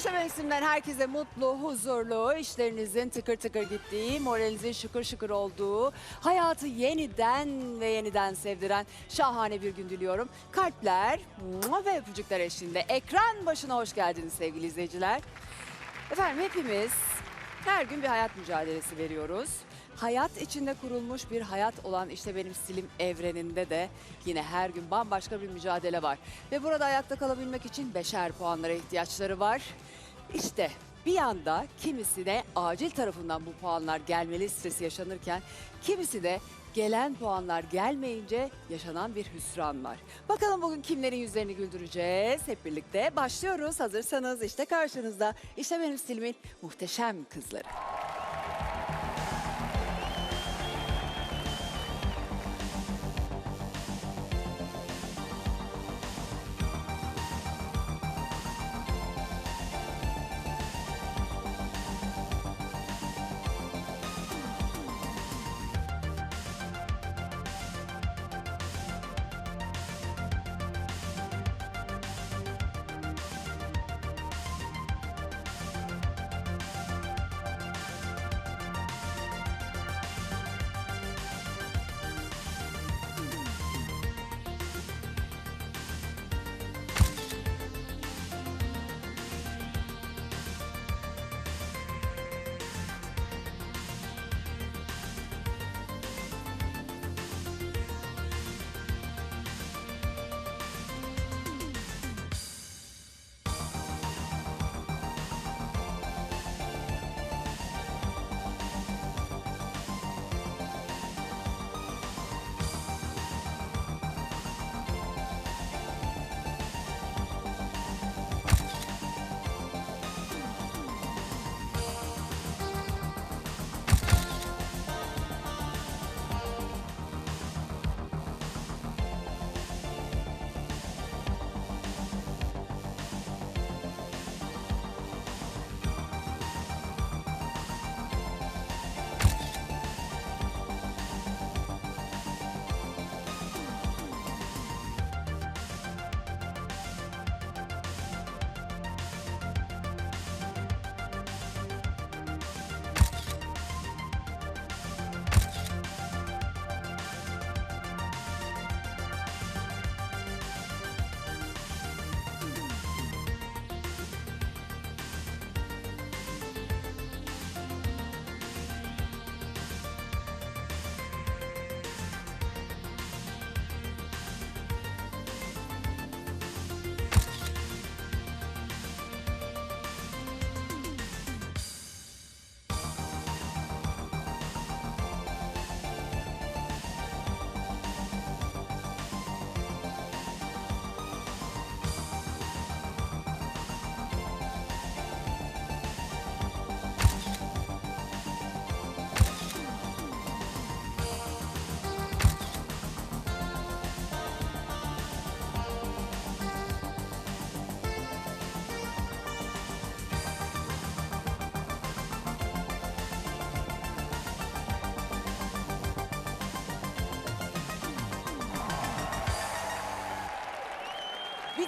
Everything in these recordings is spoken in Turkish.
İşte ben isimden herkese mutlu, huzurlu, işlerinizin tıkır tıkır gittiği, moralinizin şıkır şıkır olduğu, hayatı yeniden ve yeniden sevdiren şahane bir gün diliyorum. Kalpler ve öpücükler eşliğinde ekran başına hoş geldiniz sevgili izleyiciler. Efendim hepimiz her gün bir hayat mücadelesi veriyoruz. Hayat içinde kurulmuş bir hayat olan işte benim stilim evreninde de yine her gün bambaşka bir mücadele var. Ve burada ayakta kalabilmek için beşer puanlara ihtiyaçları var. İşte bir yanda kimisi de acil tarafından bu puanlar gelmeli stresi yaşanırken kimisi de gelen puanlar gelmeyince yaşanan bir hüsran var. Bakalım bugün kimlerin yüzlerini güldüreceğiz hep birlikte. Başlıyoruz hazırsanız işte karşınızda işte benim stilimin muhteşem kızları.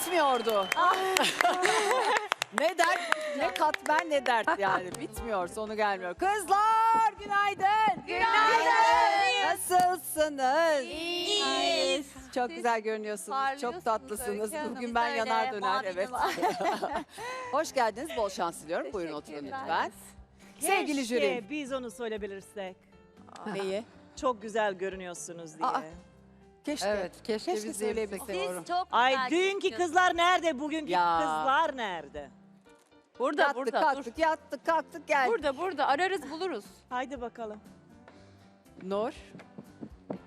Bitmiyordu. ne dert, ne katmer ne dert yani. Bitmiyor, sonu gelmiyor. Kızlar günaydın. Günaydın. Nasılsınız? İyiyiz. Çok güzel görünüyorsunuz. Çok tatlısınız. Öykü Hanım. Bugün ben Biz yanar öyle döner. mavili Evet. Hoş geldiniz. Bol şans diliyorum. Buyurun oturun Teşekkürler. lütfen. Sevgili Keşke jüri. biz onu söyleyebilirsek. Neyi? Çok güzel görünüyorsunuz diye. Aa, Keşke. Evet, keşke, Keşke biz söyleyebilsek. doğru. Siz çok Ay güzel dünkü kızlar nerede? Bugünkü Ya. kızlar nerede? Burada Yattık, burada kalktık, yattık, kalktık, geldik. Burada burada ararız buluruz. Haydi bakalım. Nur.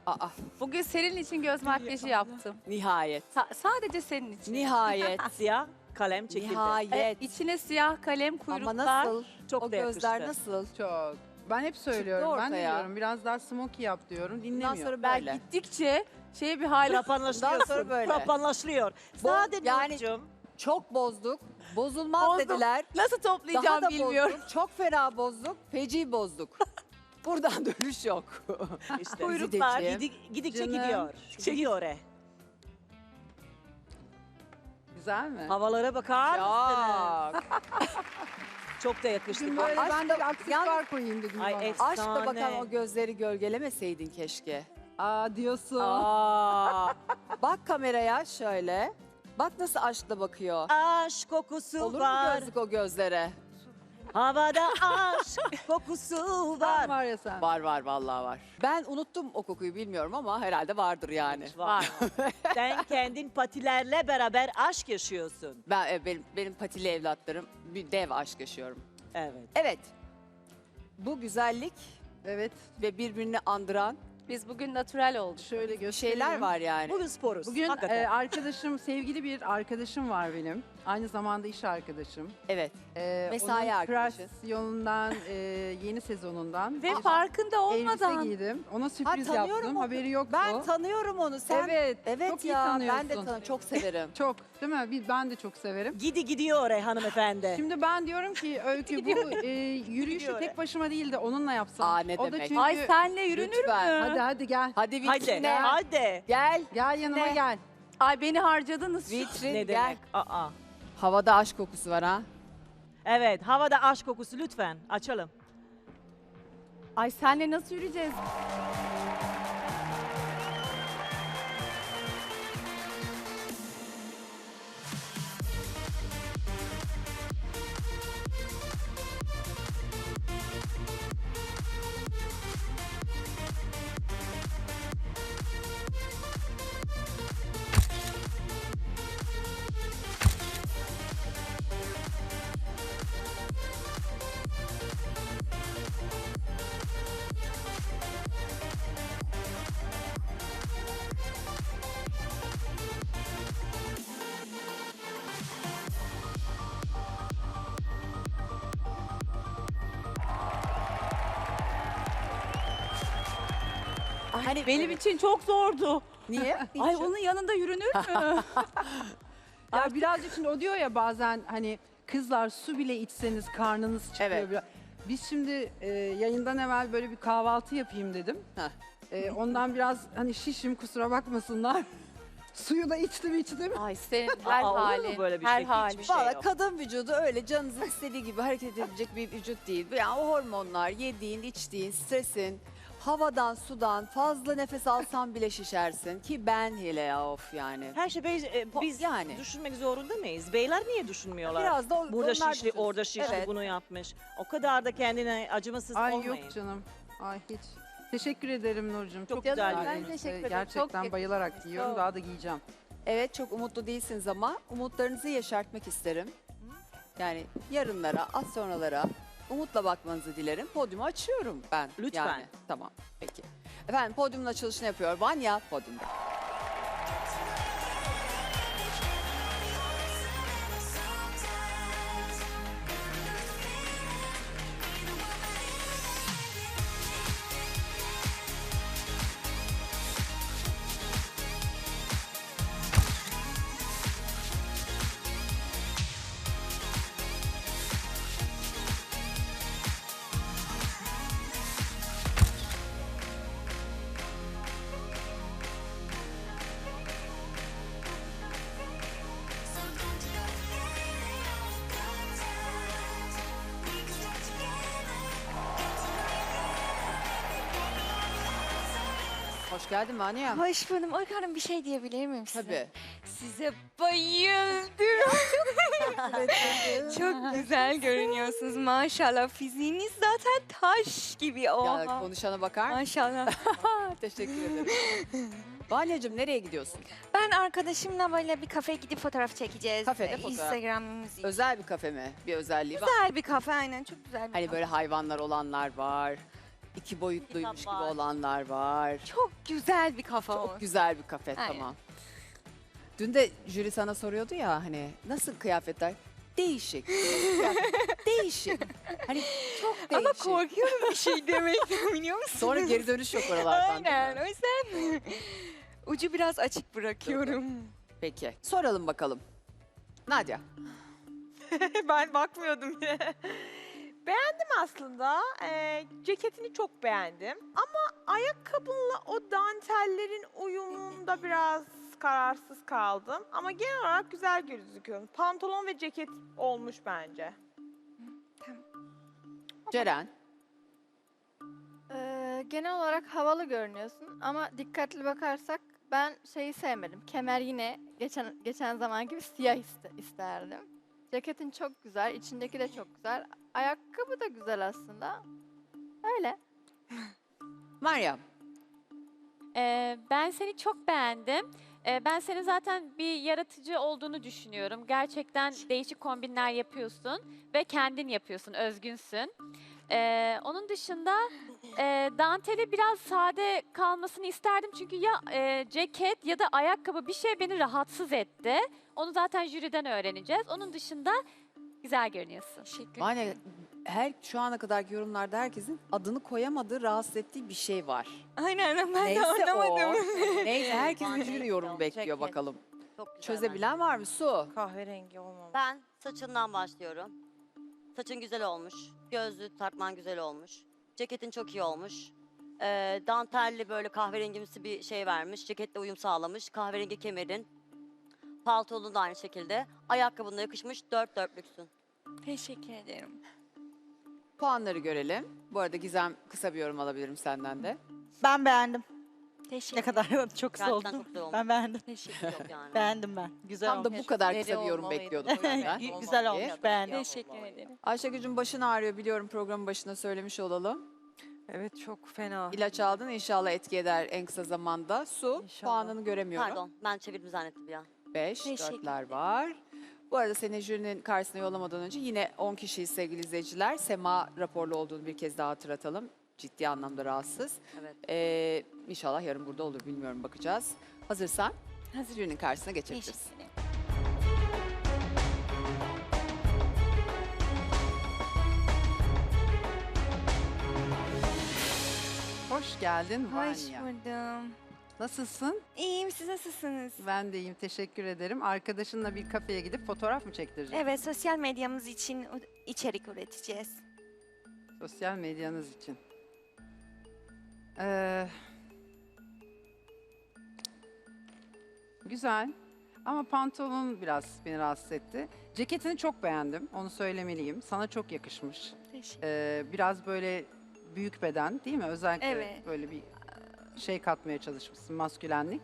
Aa, Bugün senin için göz makyajı yaptım. nihayet. Sa- sadece senin için. Nihayet. Siyah kalem çekildi. nihayet. Evet, içine siyah kalem Ama kuyruklar. nasıl? Çok o da gözler yakıştı. nasıl? Çok. Ben hep söylüyorum. Ben de ortaya. diyorum biraz daha smokey yap diyorum. Bundan Dinlemiyor. sonra Ben böyle. gittikçe şey bir hal Frapanlaşlıyorsun. sonra böyle. Frapanlaşılıyor. Sade yani- Nurcuğum, Çok bozduk. Bozulmaz Bozdum. dediler. nasıl Daha toplayacağım da bilmiyorum. bozduk. Çok fena bozduk. Feci bozduk. Buradan dönüş yok. işte. Kuyruklar. Gidi, gidikçe Canım. gidiyor. Gidiyor e. Güzel mi? Havalara bakar mısınız? Yok. Çok da yakıştı. Şimdi böyle Aşk ben de aksesuar koyayım dedim Ay, bana. efsane. Aşkla bakan o gözleri gölgelemeseydin keşke. Aa diyorsun. Aa. Bak kameraya şöyle. Bak nasıl aşkla bakıyor. Aşk kokusu Olur mu var. gözlük o gözlere? Havada aşk kokusu Var. var. var ya sen. Var var vallahi var. Ben unuttum o kokuyu bilmiyorum ama herhalde vardır yani. Var. Sen kendin patilerle beraber aşk yaşıyorsun. Ben e, benim benim patili evlatlarım bir dev aşk yaşıyorum. Evet. Evet. Bu güzellik Evet. ve birbirini andıran Biz bugün natürel olduk. Şöyle göstereyim. şeyler var yani. Bugün sporuz. Bugün Hakikaten. e, arkadaşım, sevgili bir arkadaşım var benim. Aynı zamanda iş arkadaşım. Evet. E, Mesai onun arkadaşı. Press yolundan, e, yeni sezonundan. Ve farkında elbise olmadan. giydim. Ona sürpriz tanıyorum yaptım. onu. Haberi yoktu. Ben tanıyorum onu. Sen evet, Evet çok iyi ya ben tanıyorsun. de tanı çok severim. Çok, değil mi? Ben de çok severim. Gidi gidiyor oraya hanımefendi. Şimdi ben diyorum ki Öykü bu e, yürüyüşü Gidiyor tek başıma değil de onunla yapsam. Aa, ne o da demek? çünkü... Ay senle yürünür Lütfen. mü? Hadi hadi gel. Hadi hadi. vitrine. Hadi. Gel. Gel yanıma Ne? gel. Ay beni harcadınız. Vitrin Ne gel. demek? Aa. Havada aşk kokusu var ha. Evet, havada aşk kokusu lütfen açalım. Ay senle nasıl yürüyeceğiz? Hani Benim için çok zordu. Niye? Ay onun yanında yürünür mü? Ya birazcık şimdi o diyor ya bazen hani kızlar su bile içseniz karnınız çıkıyor. Evet. biraz. Biz şimdi e, yayından evvel böyle bir kahvaltı yapayım dedim. Heh. E, ondan biraz hani şişim kusura bakmasınlar. Suyu da içtim içtim. Ay senin her Aa, olur mu halin, böyle bir her şey? Hiçbir şey Valla yok. kadın vücudu öyle canınızın istediği gibi hareket edebilecek bir vücut değil. Yani o hormonlar, yediğin, içtiğin, stresin, havadan, sudan fazla nefes alsan bile şişersin. Ki ben hele ya of yani. Her şey bey- e, Po- biz yani. düşünmek zorunda mıyız? Beyler niye düşünmüyorlar? Biraz da o- Burada onlar şişli, düşünsün. orada şişli, Evet. bunu yapmış. O kadar da kendine acımasız Ay olmayın. yok canım. Ay hiç. Teşekkür ederim Nurcuğum. Çok, güzel güzel. bir elbise. teşekkür ederim. Gerçekten Çok bayılarak. Sağ ol. Daha da giyeceğim. Evet çok umutlu değilsiniz ama umutlarınızı yeşertmek isterim. Yani yarınlara, az sonralara umutla bakmanızı dilerim. Podyumu açıyorum ben. Lütfen. Yani, tamam peki. Efendim podyumun açılışını yapıyor. Vanya podyumda. Geldin Vanya. Hoş buldum. Hanım bir şey diyebilir miyim size? Tabii. Size bayıldım. Çok güzel görünüyorsunuz maşallah. Fiziğiniz zaten taş gibi. Ya, Oha. konuşana bakar mısın? Maşallah. Teşekkür ederim. Vanya'cığım nereye gidiyorsun? Ben arkadaşımla böyle bir kafeye gidip fotoğraf çekeceğiz. Kafede fotoğraf. Instagram'ımız için. Özel bir kafe mi? Bir özelliği var. Güzel bir kafe aynen çok güzel bir Hani kafe. böyle hayvanlar olanlar var. İki boyutluymuş gibi var. olanlar var. Çok güzel bir kafe o. Çok güzel bir kafe Aynen. tamam. Dün de jüri sana soruyordu ya hani nasıl kıyafetler? Değişik. değişik. Hani çok değişik. Ama korkuyorum bir şey demekten biliyor musun? Sonra geri dönüş yok oralardan. değil mi? Aynen o yüzden ucu biraz açık bırakıyorum. Peki. Soralım bakalım. Nadia. ben bakmıyordum bile. Beğendim aslında. Ee, ceketini çok beğendim. Ama ayakkabınla o dantellerin uyumunda biraz kararsız kaldım. Ama genel olarak güzel gözüküyor. Pantolon ve ceket olmuş bence. Ceren. Ee, genel olarak havalı görünüyorsun ama dikkatli bakarsak ben şeyi sevmedim. Kemer yine geçen geçen zaman gibi siyah iste- isterdim. Ceketin çok güzel, içindeki de çok güzel. Ayakkabı da güzel aslında. Öyle. Meryem. Ee, ben seni çok beğendim. Ee, ben senin zaten bir yaratıcı olduğunu düşünüyorum. Gerçekten değişik kombinler yapıyorsun ve kendin yapıyorsun, özgünsün. Ee, onun dışında e, danteli biraz sade kalmasını isterdim çünkü ya e, ceket ya da ayakkabı bir şey beni rahatsız etti. Onu zaten jüriden öğreneceğiz. Onun dışında güzel görünüyorsun. Teşekkür Yani her şu ana kadarki yorumlarda herkesin adını koyamadığı, rahatsız ettiği bir şey var. Aynen ben de Neyse o. anlamadım. Neyse herkes bir Bence jüri yok, yorum bekliyor ceket. bakalım. Çok güzel Çözebilen var mı? Su. Kahverengi olmamış. Ben saçından başlıyorum. Saçın güzel olmuş. Gözlüğü takman güzel olmuş. Ceketin çok iyi olmuş. Ee, dantelli böyle kahverengimsi bir şey vermiş. Ceketle uyum sağlamış. Kahverengi kemerin. Paltolun da aynı şekilde. Ayakkabın da yakışmış. Dört dörtlüksün. Teşekkür ederim. Puanları görelim. Bu arada Gizem kısa bir yorum alabilirim senden de. Ben beğendim. Teşekkür Ne kadar çok kısa Gerçekten oldu. çok güzel olmuş. Ben beğendim. Teşekkür Yok yani. Beğendim ben. Güzel Tam da olmuş. bu kadar kısa Deri bir yorum olmalıydı. bekliyordum. ben. Gü- güzel olmuş. Beğendim. Teşekkür ederim. Ayşegül'cüm başın ağrıyor biliyorum programın başına söylemiş olalım. Evet çok fena. İlaç aldın inşallah etki eder en kısa zamanda. Su İnşallah. puanını göremiyorum. Pardon ben çevirdim zannettim ya. 5, Teşekkür dörtler var. Bu arada seni jürinin karşısına yollamadan önce yine 10 kişiyiz sevgili izleyiciler. Sema raporlu olduğunu bir kez daha hatırlatalım. Ciddi anlamda rahatsız. Evet. Ee, inşallah yarın burada olur bilmiyorum bakacağız. Hazırsan Hazır. jürinin karşısına geçebiliriz. Teşekkür ederim. Hoş geldin Hoş Vanya. buldum. Nasılsın? İyiyim siz nasılsınız? Ben de iyiyim. Teşekkür ederim. Arkadaşınla bir kafeye gidip fotoğraf mı çektireceksin? Evet sosyal medyamız için u- içerik üreteceğiz. Sosyal medyanız için. Ee, güzel. Ama pantolon biraz beni rahatsız etti. Ceketini çok beğendim. Onu söylemeliyim. Sana çok yakışmış. Teşekkür Ee, biraz böyle büyük beden değil mi? Özellikle Evet. böyle bir şey katmaya çalışmışsın. Maskülenlik.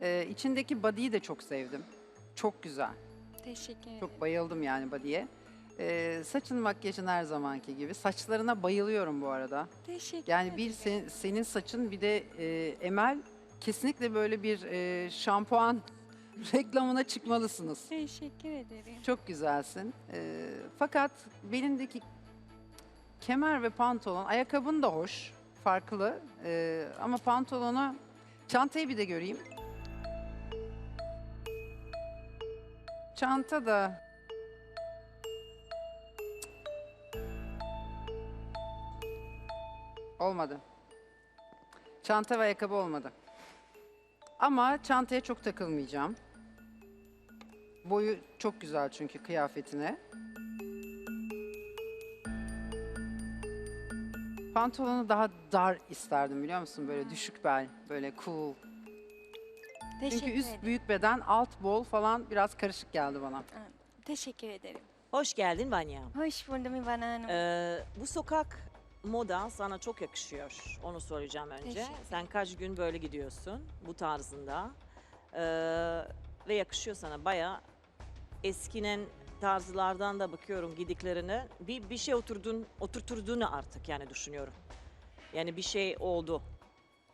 Ee, içindeki body'yi de çok sevdim. Çok güzel. Teşekkür ederim. Çok bayıldım yani body'ye. Ee, saçın makyajın her zamanki gibi. Saçlarına bayılıyorum bu arada. Teşekkür Yani bir sen- senin saçın bir de e, Emel kesinlikle böyle bir e, şampuan reklamına çıkmalısınız. Teşekkür ederim. Çok güzelsin. Ee, fakat belindeki kemer ve pantolon, ayakkabın da hoş, farklı. Ee, ama pantolona, çantayı bir de göreyim. Çanta da... Olmadı. Çanta ve ayakkabı olmadı. Ama çantaya çok takılmayacağım. Boyu çok güzel çünkü kıyafetine. Pantolonu daha dar isterdim biliyor musun? Böyle düşük bel, böyle cool. Teşekkür Çünkü üst ederim. büyük beden, alt bol falan biraz karışık geldi bana. Teşekkür ederim. Hoş geldin Vanya. Hoş buldum İvan Hanım. Ee, bu sokak moda sana çok yakışıyor. Onu soracağım önce. Teşekkür Sen kaç gün böyle gidiyorsun bu tarzında. Ee, ve yakışıyor sana baya. Eskinin tarzlardan da bakıyorum gidiklerine. Bir, bir şey oturdun, oturturduğunu artık yani düşünüyorum. Yani bir şey oldu.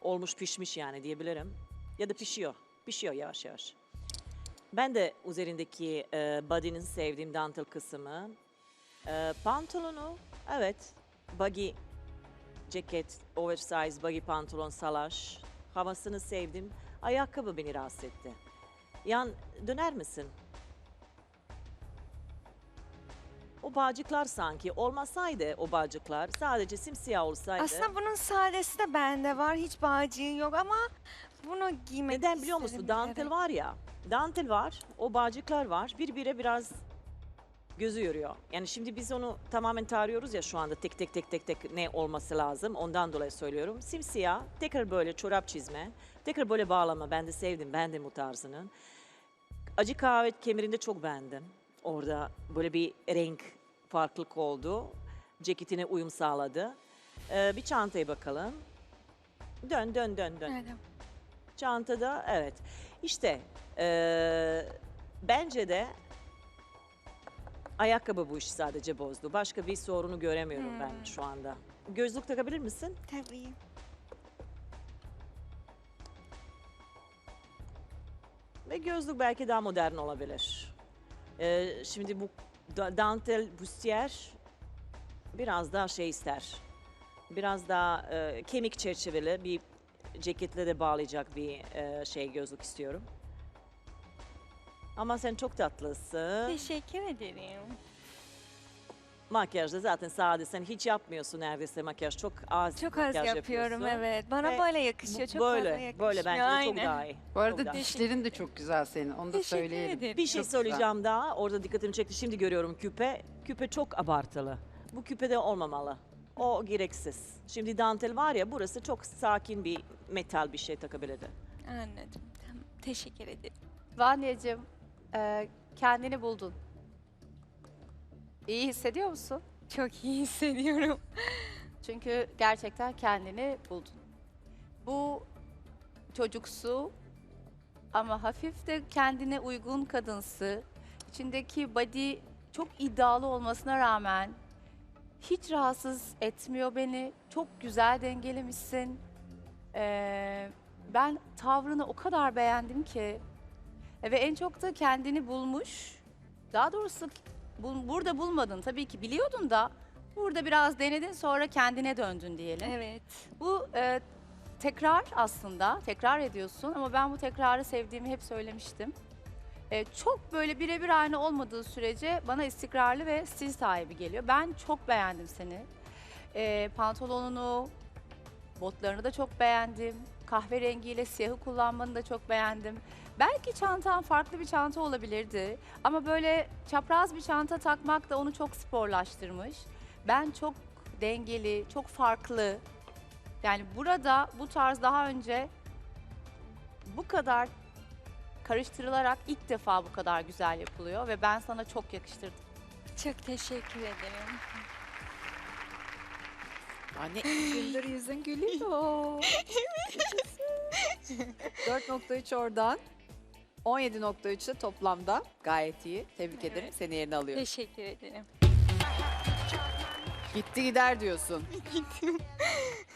Olmuş pişmiş yani diyebilirim. Ya da pişiyor. Pişiyor yavaş yavaş. Ben de üzerindeki e, body'nin sevdiğim dantel kısmı. E, pantolonu evet buggy ceket, oversize buggy pantolon, salaş. Havasını sevdim. Ayakkabı beni rahatsız etti. Yan döner misin? O bağcıklar sanki olmasaydı o bağcıklar sadece simsiyah olsaydı. Aslında bunun sadesi de bende var. Hiç bağcığı yok ama bunu giymek Neden biliyor musun? Dantel var ya. Dantel var, o bağcıklar var. Birbirine biraz Gözü yoruyor. Yani şimdi biz onu tamamen tarıyoruz ya şu anda tek tek tek tek tek ne olması lazım. Ondan dolayı söylüyorum. Simsiyah, tekrar böyle çorap çizme, tekrar böyle bağlama. Ben de sevdim, ben de bu tarzının. Acı kahve kemerinde çok beğendim. Orada böyle bir renk farklılık oldu. Ceketine uyum sağladı. Ee, bir çantaya bakalım. Dön dön dön dön. Evet. Çantada evet. İşte eee, bence de ayakkabı bu işi sadece bozdu. Başka bir sorunu göremiyorum ben Hmm. şu anda. Gözlük takabilir misin? Tabii. Ve gözlük belki daha modern olabilir. Eee, şimdi bu da- dantel bustiyer biraz daha şey ister. Biraz daha eee, kemik çerçeveli bir ceketle de bağlayacak bir eee, şey gözlük istiyorum. Ama sen çok tatlısın. Teşekkür ederim. Makyajda zaten sade. Sen hiç yapmıyorsun neredeyse makyaj. Çok az Çok az makyaj yapıyorum yapıyorsun. evet. Bana Ve böyle yakışıyor. Çok böyle, fazla yakışıyor. böyle bence de çok Aynen. daha iyi. Bu Çok arada daha iyi. dişlerin de çok güzel senin. Onu da Teşekkür söyleyelim. ederim. Bir şey Çok güzel. söyleyeceğim daha. Orada dikkatimi çekti. Şimdi görüyorum küpe. Küpe çok abartılı. Bu küpede olmamalı. O gereksiz. Şimdi dantel var ya burası çok sakin bir metal bir şey takabilirdi. Anladım. Tamam. Teşekkür ederim. Vanya'cığım e, kendini buldun. İyi hissediyor musun? Çok iyi hissediyorum. Çünkü gerçekten kendini buldun. Bu çocuksu ama hafif de kendine uygun kadınsı. İçindeki body çok iddialı olmasına rağmen hiç rahatsız etmiyor beni. Çok güzel dengelemişsin. Ee, ben tavrını o kadar beğendim ki. E, Ve en çok da kendini bulmuş. Daha doğrusu bu- burada bulmadın tabii ki biliyordun da burada biraz denedin sonra kendine döndün diyelim. Evet. Bu e, tekrar aslında, tekrar ediyorsun ama ben bu tekrarı sevdiğimi hep söylemiştim. E, çok böyle birebir aynı olmadığı sürece bana istikrarlı ve stil sahibi geliyor. Ben çok beğendim seni. E, pantolonunu, botlarını da çok beğendim. Kahverengiyle siyahı kullanmanı da çok beğendim. Belki çantan farklı bir çanta olabilirdi. Ama böyle çapraz bir çanta takmak da onu çok sporlaştırmış. Ben çok dengeli, çok farklı. Yani burada bu tarz daha önce bu kadar karıştırılarak ilk defa bu kadar güzel yapılıyor ve ben sana çok yakıştırdım. Çok teşekkür ederim. Anne güldür yüzün gülüyor. 4.3 oradan. 17.3 de toplamda gayet iyi. Tebrik Evet. ederim. Seni yerine alıyorum. Teşekkür ederim. Gitti gider diyorsun.